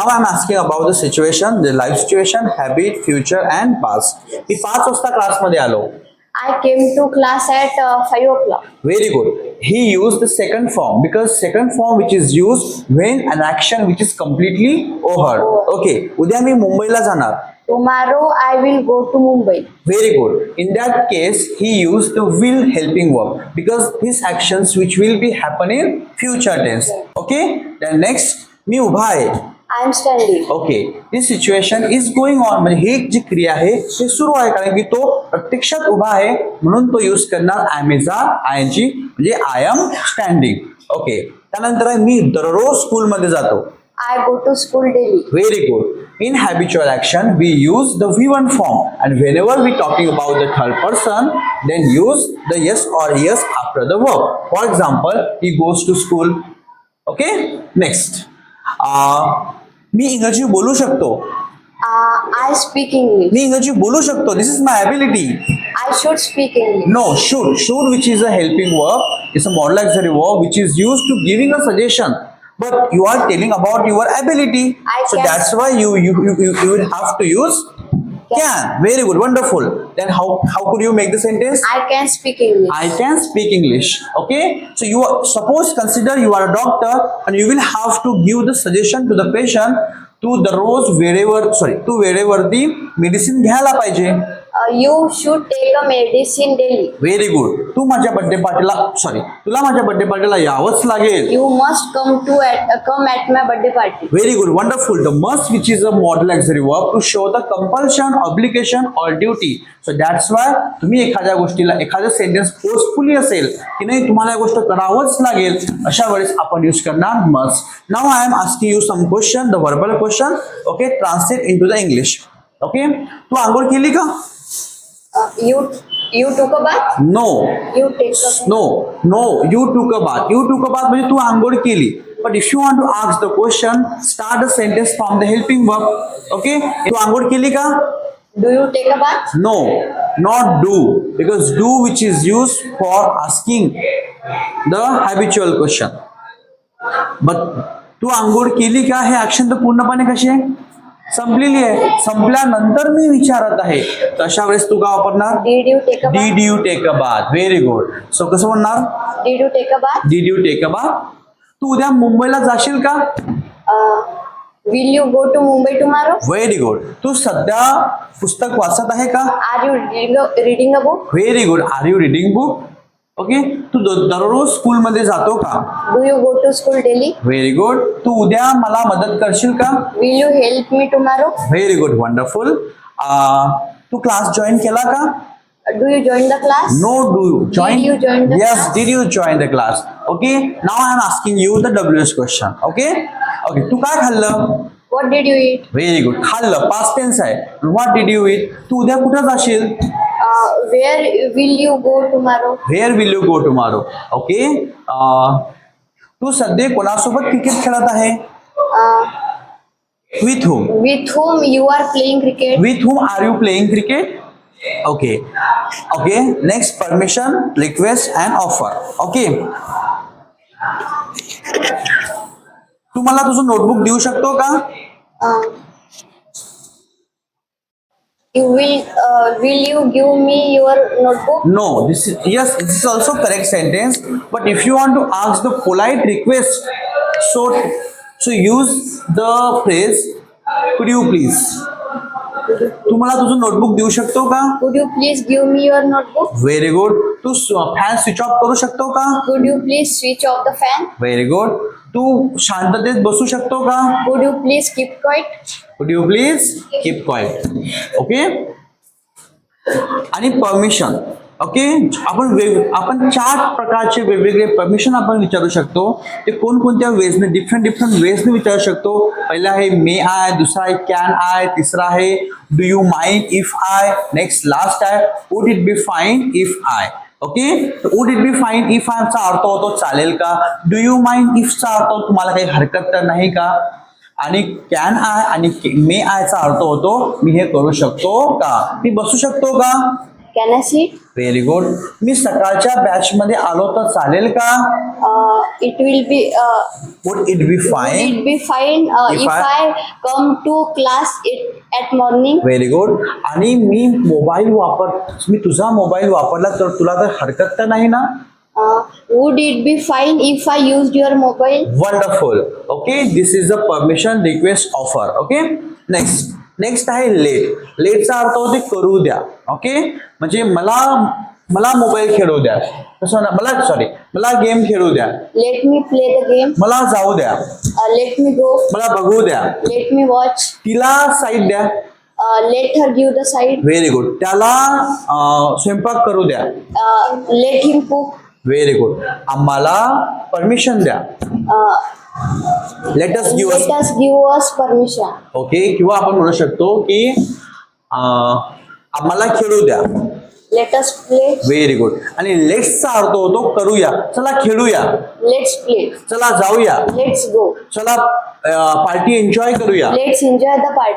Now I'm asking about the situation, the life situation, habit, future and past. मी पाच वाजता क्लासमध्ये आलो. I came to class at uh, 5 o'clock. Very good. He used the second form because second form which is used when an action which is completely over. Okay. उद्या मी मुंबईला जाणार. Tomorrow I will go to Mumbai. Very good. In that case, he used the will helping verb because these actions which will be happen in future tense. Okay. Then next, मी उभा आहे. I am standing. Okay this situation is going on म्हणजे ही जी क्रिया आहे ते सुरू आहे कारण की तो प्रत्यक्षात उभा आहे म्हणून तो यूज करणार I am I N G म्हणजे आय एम स्टँडिंग ओके त्यानंतर आहे मी दररोज स्कूलमध्ये जातो I go to school daily. Very good. In habitual action, we use the V1 form, and whenever we talking about the third person, then use the yes or yes after the verb. For example, he goes to school. Okay. Next. Uh, मी इंग्रजी बोलू शकतो Uh, I speak English. मी इंग्रजी बोलू शकतो this is my ability I should speak English. no should should which is a helping verb is a modal auxiliary verb which is used to giving a suggestion but you are telling about your ability I so can- that's why you you, you you you will have to use can very good wonderful then how how could you make the sentence I can speak English. I can speak English. Okay, so you are, suppose consider you are a doctor and you will have to give the suggestion to the patient to the रोज वेळेवर sorry तू वेळेवरती medicine घ्यायला पाहिजे You should take a medicine daily. Very good तू माझ्या birthday पार्टीला sorry तुला माझ्या birthday पार्टीला यावंच लागेल. You must come to at, uh, come at my birthday party. Very good wonderful the must which is a modal auxiliary work to show the compulsion obligation or duty so that's why तुम्ही एखाद्या गोष्टीला एखादं sentence forcefully असेल की नाही तुम्हाला या गोष्ट करावंच लागेल अशा वेळेस आपण यूज करणार must now I am asking you some question the verbal question okay translate in to the English okay तू आंघोळ केली का? You you took a bath. No You take a bath. No no you took a bath you took a bath म्हणजे तू आंघोळ केली. But if you want to ask the question start the sentence from the helping verb okay तू आंघोळ केली का? Do you take a bath? No not do because do which is use for asking the habitual question but तू आंघोळ केली का? हे action तर पूर्णपणे कशी आहे संपलेली आहे. संपल्यानंतर मी विचारत आहे. तर अशा वेळेस तू का वापरणार? Did you take a bath? Did you take a bath very good so कसं म्हणणार Did you take a bath? Did you take a bath तू उद्या मुंबईला जाशील का? Will you go to Mumbai tomorrow? Very good तू सध्या पुस्तक वाचत आहे का? Are you reading a, reading a book? Very good are you reading book okay तू द- दररोज स्कूलमध्ये जातो का? Do you go to school daily? Very good तू उद्या मला मदत करशील का? Will you help me tomorrow? Very good wonderful Tu class join केला का? Do you join the class? No do join Did you join the yes class? Did you join the class okay now I am asking you the W S question okay okay तू काय खाल्लं? What did you eat? Very good खाल्लं. Past tense आहे. What did you eat तू उद्या कुठं जाशील? Where will you go tomorrow? Where will you go tomorrow okay तू सध्या कोणासोबत क्रिकेट खेळत आहे? Uh, with whom with whom you are playing cricket? With whom are you playing cricket okay okay next permission request and offer okay तू मला तुझं notebook देऊ शकतो का? Uh, you will uh, will you give me your notebook? No, this is yes, this is also correct sentence. But if you want to ask the polite request, so so use the phrase could you please. तू मला तुझं notebook देऊ शकतो का Could you please give me your notebook? Very good Tu fan switch off करू शकतो का Could you please switch off the fan? Very good तू शांततेत बसू शकतो का Could you please keep quiet? Could you please keep quiet okay आणि permission okay आपण वेग आपण चार प्रकारचे वेगवेगळे परमिशन आपण विचारू शकतो. ते कोणकोणत्या वेजने डिफरंट डिफरंट वेजने विचारू शकतो. पहिला आहे मे आय दुसरा आहे कॅन आय तिसरा आहे do you mind if I next last आहे. Would it be fine if I okay would it be fine if आयचा अर्थ होतो चालेल का? डू यू माइंड इफचा अर्थ तुम्हाला काही हरकत तर नाही का? आणि कॅन आय आणि मे आयचा अर्थ होतो मी हे करू शकतो का? मी बसू शकतो का? Can I sit? Very good मी सकाळच्या बॅच मध्ये आलो तर चालेल का it will be. Uh, would it be fine be fine uh, If I- I, come to class it at morning? Very good आणि मी मोबाईल वापर मी तुझा मोबाईल वापरला तर तुला तर हरकत तर नाही ना would it be fine if I used your mobile? Wonderful okay this is the permission request offer okay next आहे लेट लेटचा अर्थ होते करू द्या. ओके म्हणजे मला मला मोबाईल खेळू द्या. तसं ना मला सॉरी मला गेम खेळू द्या. Let me play the game. मला जाऊ द्या. Uh, let me go. मला बघू द्या. Let me watch. तिला साईड द्या. Uh, let her give the side. Very good त्याला अं, स्वयंपाक करू द्या. Uh, let him cook. Very good आम्हाला परमिशन द्या. Let us give us give us permission. Okay किंवा आपण म्हणू शकतो की अं, आम्हाला खेळू द्या us play. व्हेरी गुड आणि लेट्सचा अर्थ होतो करूया चला खेळूया Let's play. चला जाऊया Let's go. चला पार्टी एन्जॉय करूया Let's enjoy the party.